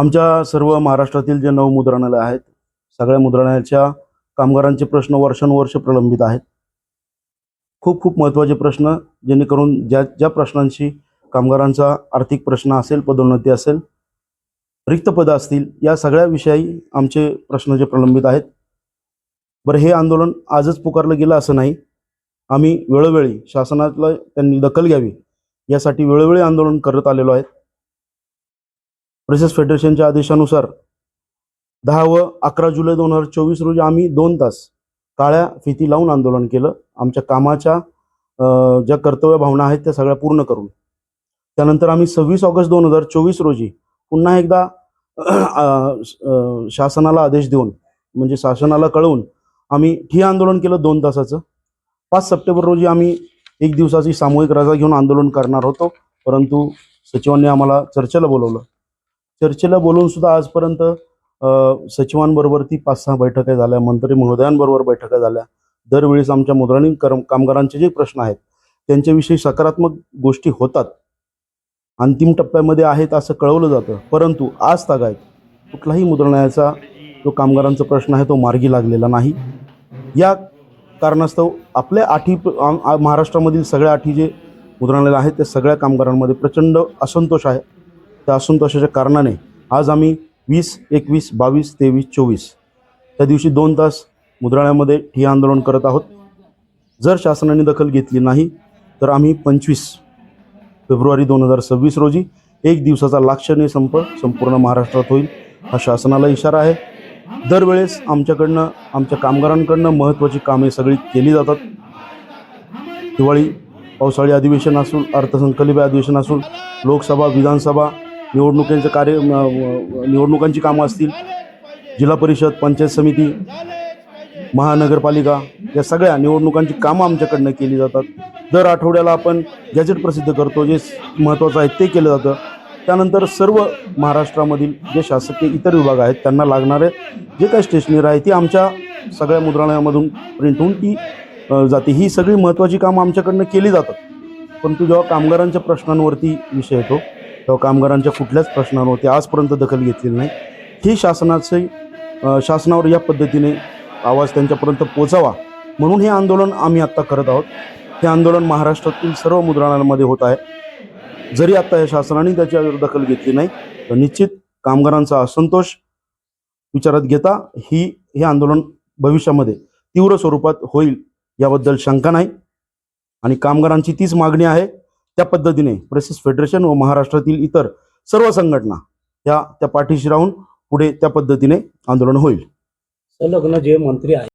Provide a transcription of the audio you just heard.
आमच्या सर्व महाराष्ट्रातील जे नऊ मुद्रणालय आहेत सगळ्या मुद्रणालयाच्या कामगारांचे प्रश्न वर्षानुवर्ष प्रलंबित आहेत. खूप खूप महत्त्वाचे प्रश्न जेणेकरून ज्या ज्या प्रश्नांशी कामगारांचा आर्थिक प्रश्न असेल पदोन्नती असेल रिक्त पदं असतील या सगळ्या विषयी आमचे प्रश्न जे प्रलंबित आहेत. बरं हे आंदोलन आजच पुकारलं गेलं असं नाही. आम्ही वेळोवेळी शासनाला त्यांनी दखल घ्यावी यासाठी वेळोवेळी आंदोलन करत आलेलो आहेत. प्रेसेस फेडरेशनच्या आदेशानुसार दहा व अकरा जुलै दोन हजार चोवीस रोजी आम्ही दोन तास काळ्या फिती लावून आंदोलन केलं. आमच्या कामाच्या ज्या कर्तव्य भावना आहेत त्या सगळ्या पूर्ण करून. त्यानंतर आम्ही सव्वीस ऑगस्ट दोन हजार चोवीस रोजी पुन्हा एकदा शासनाला आदेश देऊन म्हणजे शासनाला कळवून आम्ही ठिय्या आंदोलन केलं दोन तासाचं. पाच सप्टेंबर रोजी आम्ही एक दिवसाची सामूहिक रजा घेऊन आंदोलन करणार होतो. परंतु सचिवांनी आम्हाला चर्चेला बोलवलं. चर्चेला बोलवून सुद्धा आजपर्यंत सचिवांबरोबर ती पाच सहा बैठका झाल्या मंत्री महोदयांबरोबर बैठका झाल्या. दरवेळेस आमच्या मुद्राणी करम कामगारांचे जे प्रश्न आहेत त्यांच्याविषयी सकारात्मक गोष्टी होतात. अंतिम टप्प्यामध्ये आहेत असं कळवलं जातं. परंतु आज तागायत कुठलाही मुद्रणाचा जो कामगारांचा प्रश्न आहे तो मार्गी लागलेला नाही. या कारणास्तव आपल्या आठी महाराष्ट्रामधील सगळ्या आठी जे मुद्रणालय आहेत त्या सगळ्या कामगारांमध्ये प्रचंड असंतोष आहे. त्या असंतोषाच्या कारणाने आज आम्ही वीस एकवीस बावीस तेवीस चोवीस त्या दिवशी दोन तास मुद्रालयामध्ये ठिय्या आंदोलन करत आहोत. जर शासनाने दखल घेतली नाही तर आम्ही पंचवीस फेब्रुवारी दोन हजार सव्वीस रोजी एक दिवसाचा लाक्षणीय संप संपूर्ण महाराष्ट्रात होईल हा शासनाला इशारा आहे. दरवेळेस आमच्याकडनं आमच्या कामगारांकडनं महत्त्वाची कामे सगळी केली जातात. दिवाळी पावसाळी अधिवेशन असून अर्थसंकल्पीय अधिवेशन असून लोकसभा विधानसभा निवडणुकांचं कार्य निवडणुकांची कामं असतील जिल्हा परिषद पंचायत समिती महानगरपालिका या सगळ्या निवडणुकांची कामं आमच्याकडनं केली जातात. दर आठवड्याला आपण गॅजेट प्रसिद्ध करतो जे महत्त्वाचं आहे ते केलं जातं. त्यानंतर सर्व महाराष्ट्रामधील जे शासकीय इतर विभाग आहेत त्यांना लागणारे जे काही स्टेशनरी आहे ती आमच्या सगळ्या मुद्रालयामधून प्रिंट होऊन ती जाते. ही सगळी महत्त्वाची कामं आमच्याकडनं केली जातात. परंतु जेव्हा कामगारांच्या प्रश्नांवरती विषय येतो तेव्हा कामगारांच्या कुठल्याच प्रश्नांवरती आजपर्यंत दखल घेतलेली नाही. ही शासनाचे शासनावर या पद्धतीने आवाज त्यांच्यापर्यंत पोचावा म्हणून हे आंदोलन आम्ही आत्ता करत आहोत. हे आंदोलन महाराष्ट्रातील सर्व मुद्रणालयामध्ये होत आहे. जरी आत्ता या शासनाने त्याच्यावर दखल घेतली नाही तर निश्चित कामगारांचा असंतोष विचारात घेता ही हे आंदोलन भविष्यामध्ये तीव्र स्वरूपात होईल याबद्दल शंका नाही. आणि कामगारांची तीच मागणी आहे. त्या पद्धतीने प्रेसेस फेडरेशन व महाराष्ट्रातील इतर सर्व संघटना या त्या पाठीशी राहून पुढे त्या पद्धतीने आंदोलन होईल. संलग्न जे मंत्री आहेत